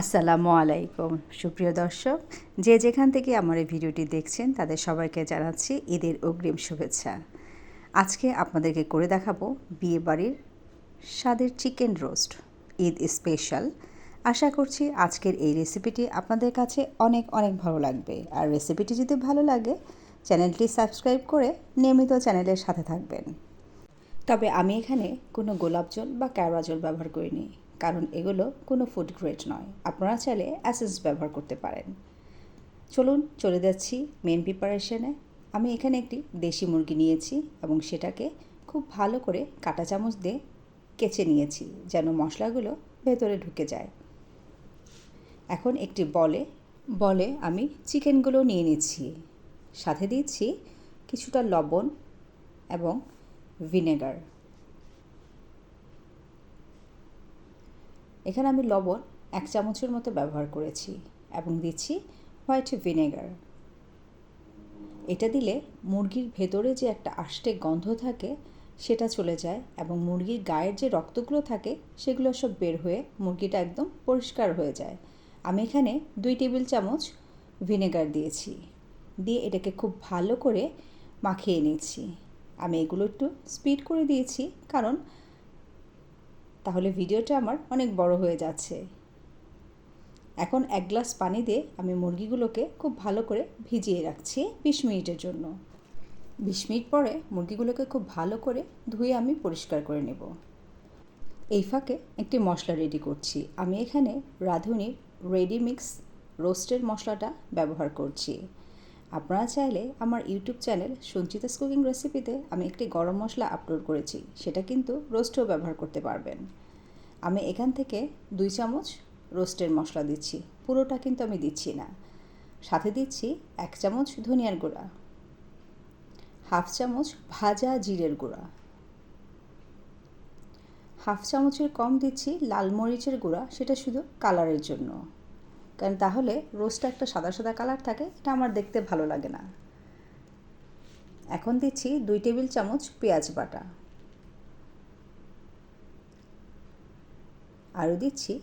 আসসালামু আলাইকুম। সুপ্রিয় দর্শক, যে যেখান থেকে আমার এই ভিডিওটি দেখছেন, তাদের সবাইকে জানাচ্ছি ঈদের অগ্রিম শুভেচ্ছা। আজকে আপনাদেরকে করে দেখাবো বিয়ে বাড়ির স্বাদের চিকেন রোস্ট, ঈদ স্পেশাল। আশা করছি আজকের এই রেসিপিটি আপনাদের কাছে অনেক অনেক ভালো লাগবে। আর রেসিপিটি যদি ভালো লাগে, চ্যানেলটি সাবস্ক্রাইব করে নিয়মিত চ্যানেলের সাথে থাকবেন। তবে আমি এখানে কোনো গোলাপ জল বা ক্যারা জল ব্যবহার করিনি। কারণ এগুলো কোনো ফুড গ্রেড নয়। আপনারা চাইলে অ্যাসেন্স ব্যবহার করতে পারেন। চলুন চলে যাচ্ছি মেন প্রিপারেশনে আমি এখানে একটি দেশি মুরগি নিয়েছি এবং সেটাকে খুব ভালো করে কাটা চামচ দিয়ে কেচে নিয়েছি যেন মশলাগুলো ভেতরে ঢুকে যায়। এখন একটি বলে বলে আমি চিকেনগুলো নিয়ে নিচ্ছি। সাথে দিচ্ছি কিছুটা লবণ এবং ভিনেগার। এখানে আমি লবণ এক চামচের মতো ব্যবহার করেছি এবং দিচ্ছি হোয়াইট ভিনেগার। এটা দিলে মুরগির ভেতরে যে একটা আষ্টে গন্ধ থাকে, সেটা চলে যায় এবং মুরগির গায়ের যে রক্তগুলো থাকে, সেগুলো সব বের হয়ে মুরগিটা একদম পরিষ্কার হয়ে যায়। আমি এখানে দুই টেবিল চামচ ভিনেগার দিয়েছি। দিয়ে এটাকে খুব ভালো করে মাখিয়ে নিচ্ছি। আমি এগুলো একটু স্পিড করে দিয়েছি, কারণ তাহলে ভিডিওটা আমার অনেক বড় হয়ে যাচ্ছে। এখন এক গ্লাস পানি দিয়ে আমি মুরগিগুলোকে খুব ভালো করে ভিজিয়ে রাখছি বিশ মিনিটের জন্য। বিশ মিনিট পরে মুরগিগুলোকে খুব ভালো করে ধুয়ে আমি পরিষ্কার করে নেব। এই ফাঁকে একটি মশলা রেডি করছি। আমি এখানে রাঁধুনির রেডি মিক্স রোস্টের মশলাটা ব্যবহার করছি। আপনারা চাইলে আমার ইউটিউব চ্যানেল সঞ্চিতাস কুকিং রেসিপিতে আমি একটি গরম মশলা আপলোড করেছি, সেটা কিন্তু রোস্টেও ব্যবহার করতে পারবেন। আমি এখান থেকে দুই চামচ রোস্টের মশলা দিচ্ছি, পুরোটা কিন্তু আমি দিচ্ছি না। সাথে দিচ্ছি এক চামচ ধনিয়ার গুঁড়া, হাফ চামচ ভাজা জিরের গুঁড়া, হাফ চামচের কম দিচ্ছি লাল মরিচের গুঁড়া, সেটা শুধু কালারের জন্য। কারণ তাহলে রোস্টটা একটা সাদা সাদা কালার থাকে, এটা আমার দেখতে ভালো লাগে না। এখন দিচ্ছি দুই টেবিল চামচ পেঁয়াজ বাটা। আরও দিচ্ছি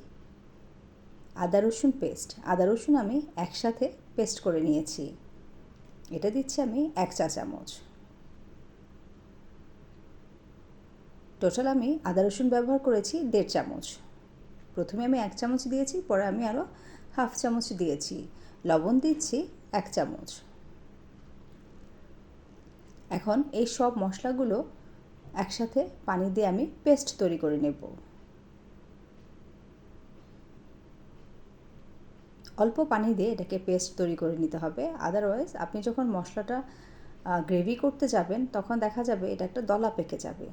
আদা রসুন পেস্ট আদা রসুন আমি একসাথে পেস্ট করে নিয়েছি। এটা দিচ্ছি আমি এক চা চামচ। টোটাল আমি আদা রসুন ব্যবহার করেছি দেড় চামচ। প্রথমে আমি এক চামচ দিয়েছি, পরে আমি আরও হাফ চামচ দিয়েছি। লবণ দিচ্ছি এক চামচ। এখন এই সব মশলাগুলো একসাথে পানি দিয়ে আমি পেস্ট তৈরি করে নেব। অল্প পানি দিয়ে এটাকে পেস্ট তৈরি করে নিতে হবে। আদারওয়াইজ আপনি যখন মশলাটা গ্রেভি করতে যাবেন, তখন দেখা যাবে এটা একটা দলা পেকে যাবে।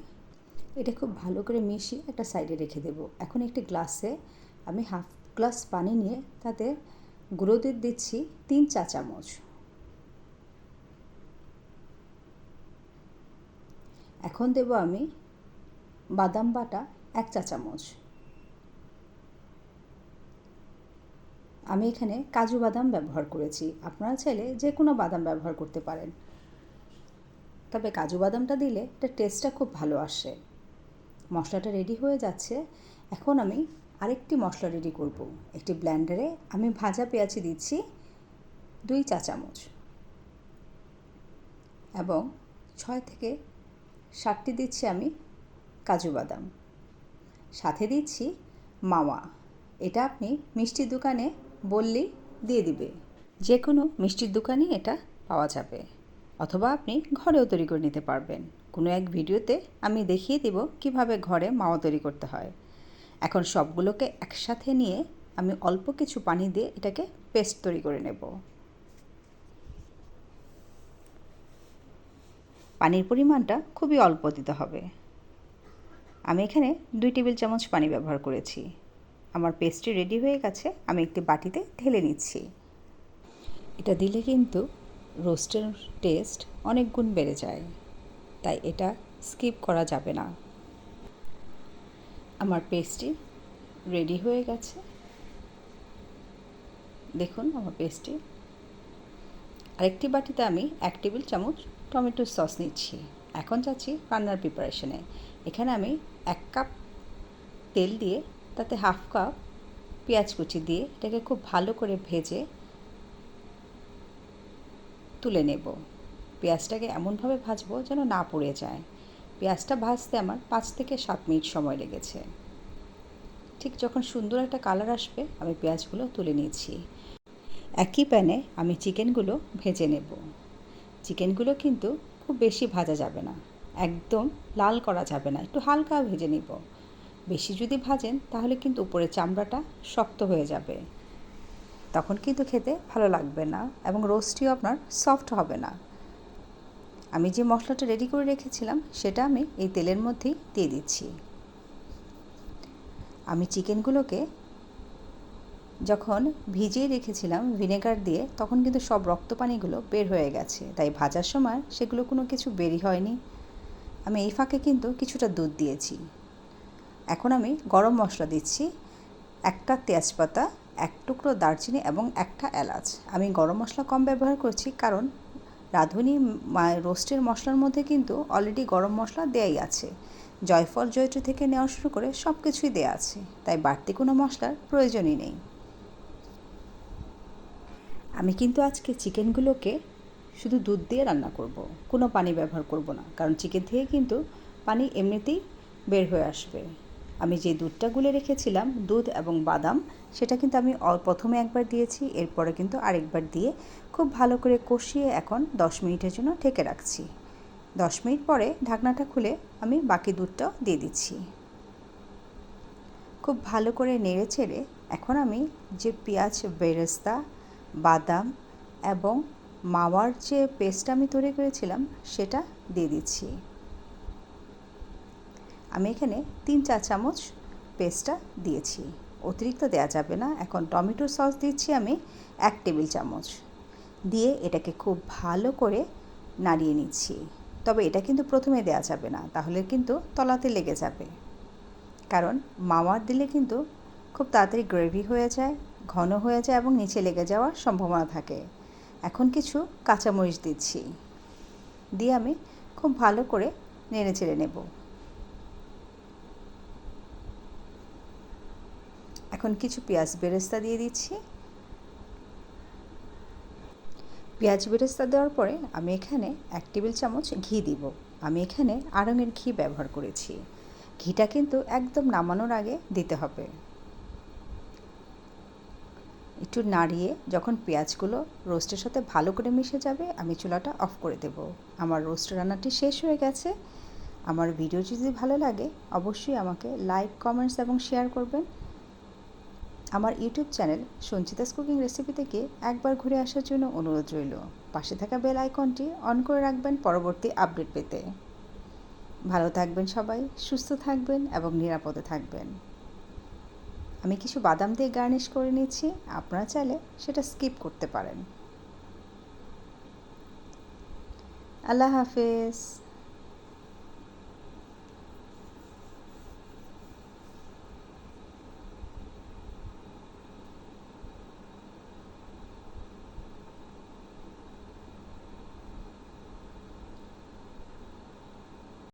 এটা খুব ভালো করে মিশিয়ে একটা সাইডে রেখে দেব। এখন একটি গ্লাসে আমি হাফ গ্লাস পানি নিয়ে তাতে গুঁড়ো দুধ দিচ্ছি তিন চা চামচ। এখন দেব আমি বাদাম বাটা এক চা চামচ। আমি এখানে কাজু বাদাম ব্যবহার করেছি। আপনারা চাইলে যে কোনো বাদাম ব্যবহার করতে পারেন। তবে কাজু বাদামটা দিলে এটা টেস্টটা খুব ভালো আসে। মশলাটা রেডি হয়ে যাচ্ছে। এখন আমি আরেকটি মশলা রেডি করব। একটি ব্ল্যান্ডারে আমি ভাজা পেঁয়াজি দিচ্ছি দুই চা চামচ এবং ছয় থেকে ষাটটি দিচ্ছি আমি কাজু বাদাম। সাথে দিচ্ছি মাওয়া। এটা আপনি মিষ্টির দোকানে বললেই দিয়ে দিবে। যে কোনো মিষ্টির দোকানেই এটা পাওয়া যাবে। অথবা আপনি ঘরেও তৈরি করে নিতে পারবেন। কোনো এক ভিডিওতে আমি দেখিয়ে দেব কীভাবে ঘরে মাওয়া তৈরি করতে হয়। এখন সবগুলোকে একসাথে নিয়ে আমি অল্প কিছু পানি দিয়ে এটাকে পেস্ট তৈরি করে নেব। পানির পরিমাণটা খুবই অল্প দিতে হবে। আমি এখানে দুই টেবিল চামচ পানি ব্যবহার করেছি। আমার পেস্টটি রেডি হয়ে গেছে, আমি একটি বাটিতে ঢেলে নিচ্ছি। এটা দিলে কিন্তু রোস্টের টেস্ট অনেক গুণ বেড়ে যায়, তাই এটা স্কিপ করা যাবে না। আমার পেস্টটি রেডি হয়ে গেছে। দেখুন আমার পেস্টটি। আরেকটি বাটিতে আমি এক টেবিল চামচ টমেটো সস নিচ্ছি। এখন যাচ্ছি রান্নার প্রিপারেশনে এখানে আমি এক কাপ তেল দিয়ে, তাতে হাফ কাপ পেঁয়াজ কুচি দিয়ে এটাকে খুব ভালো করে ভেজে তুলে নেব। পেঁয়াজটাকে এমনভাবে ভাজবো যেন না পুড়ে যায়। পেঁয়াজটা ভাজতে আমার পাঁচ থেকে সাত মিনিট সময় লেগেছে। ঠিক যখন সুন্দর একটা কালার আসবে, আমি পেঁয়াজগুলো তুলে নিয়েছি একই প্যানে আমি চিকেনগুলো ভেজে নেব। চিকেনগুলো কিন্তু খুব বেশি ভাজা যাবে না। একদম লাল করা যাবে না, একটু হালকা ভেজে নিব। বেশি যদি ভাজেন, তাহলে কিন্তু উপরে চামড়াটা শক্ত হয়ে যাবে। তখন কিন্তু খেতে ভালো লাগবে না এবং রোস্টটিও আপনার সফট হবে না। আমি যে মশলাটা রেডি করে রেখেছিলাম, সেটা আমি এই তেলের মধ্যেই দিয়ে দিচ্ছি। আমি চিকেনগুলোকে যখন ভিজিয়ে রেখেছিলাম ভিনেগার দিয়ে, তখন কিন্তু সব রক্ত পানিগুলো বের হয়ে গেছে। তাই ভাজার সময় সেগুলো কোনো কিছু বেরি হয়নি। আমি এই ফাঁকে কিন্তু কিছুটা দুধ দিয়েছি। এখন আমি গরম মশলা দিচ্ছি। একটা তেজপাতা, এক টুকরো দারচিনি এবং একটা এলাচ। আমি গরম মশলা কম ব্যবহার করছি কারণ রাঁধুনি রোস্টের মশলার মধ্যে কিন্তু অলরেডি গরম মশলা দেয়াই আছে জয়ফল, জয়ত্রী থেকে নেওয়া শুরু করে সব কিছুই দেওয়া আছে, তাই বাড়তি কোনো মশলার প্রয়োজনই নেই আমি কিন্তু আজকে চিকেনগুলোকে শুধু দুধ দিয়ে রান্না করব। কোনো পানি ব্যবহার করব না, কারণ চিকেন থেকে কিন্তু পানি এমনিতেই বের হয়ে আসবে আমি যে দুধটা গুলে রেখেছিলাম, দুধ এবং বাদাম, সেটা কিন্তু আমি প্রথমে একবার দিয়েছি, এরপরে কিন্তু আরেকবার দিয়ে খুব ভালো করে কষিয়ে এখন দশ মিনিটের জন্য ঢেকে রাখছি। দশ মিনিট পরে ঢাকনাটা খুলে আমি বাকি দুধটাও দিয়ে দিচ্ছি। খুব ভালো করে নেড়ে ছেড়ে এখন আমি যে পেঁয়াজ, বেরেস্তা, বাদাম এবং মাওয়ার যে পেস্ট আমি তৈরি করেছিলাম, সেটা দিয়ে দিচ্ছি। আমি এখানে তিন চা চামচ পেস্টটা দিয়েছি। অতিরিক্ত দেওয়া যাবে না। এখন টমেটো সস দিচ্ছি আমি এক টেবিল চামচ। দিয়ে এটাকে খুব ভালো করে নাড়িয়ে নিচ্ছি। তবে এটা কিন্তু প্রথমে দেওয়া যাবে না, তাহলে কিন্তু তলাতে লেগে যাবে। কারণ মাওয়ার দিলে কিন্তু খুব তাড়াতাড়ি গ্রেভি হয়ে যায়, ঘন হয়ে যায় এবং নিচে লেগে যাওয়ার সম্ভাবনা থাকে। এখন কিছু কাঁচামরিচ দিচ্ছি। দিয়ে আমি খুব ভালো করে নেড়ে চেড়ে নেব। এখন কিছু পেঁয়াজ বেরেস্তা দিয়ে দিচ্ছি। পেঁয়াজ বেরেস্তা দেওয়ার পরে আমি এখানে এক টেবিল চামচ ঘি দিব। আমি এখানে আড়ঙের ঘি ব্যবহার করেছি। ঘিটা কিন্তু একদম নামানোর আগে দিতে হবে। একটু নাড়িয়ে যখন পেঁয়াজগুলো রোস্টের সাথে ভালো করে মিশে যাবে, আমি চুলাটা অফ করে দেব। আমার রোস্ট রান্নাটি শেষ হয়ে গেছে। আমার ভিডিও যদি ভালো লাগে, অবশ্যই আমাকে লাইক, কমেন্টস এবং শেয়ার করবেন। আমার YouTube channel Sanchita's cooking recipe থেকে একবার ঘুরে আসার জন্য অনুরোধ রইল। পাশে থাকা বেল আইকনটি অন করে রাখবেন পরবর্তী আপডেট পেতে। ভালো থাকবেন সবাই, সুস্থ থাকবেন এবং নিরাপদে থাকবেন। আমি কিছু বাদাম দিয়ে গার্নিশ করে নিচ্ছি আপনারা চাইলে সেটা স্কিপ করতে পারেন। আল্লাহ হাফেজ।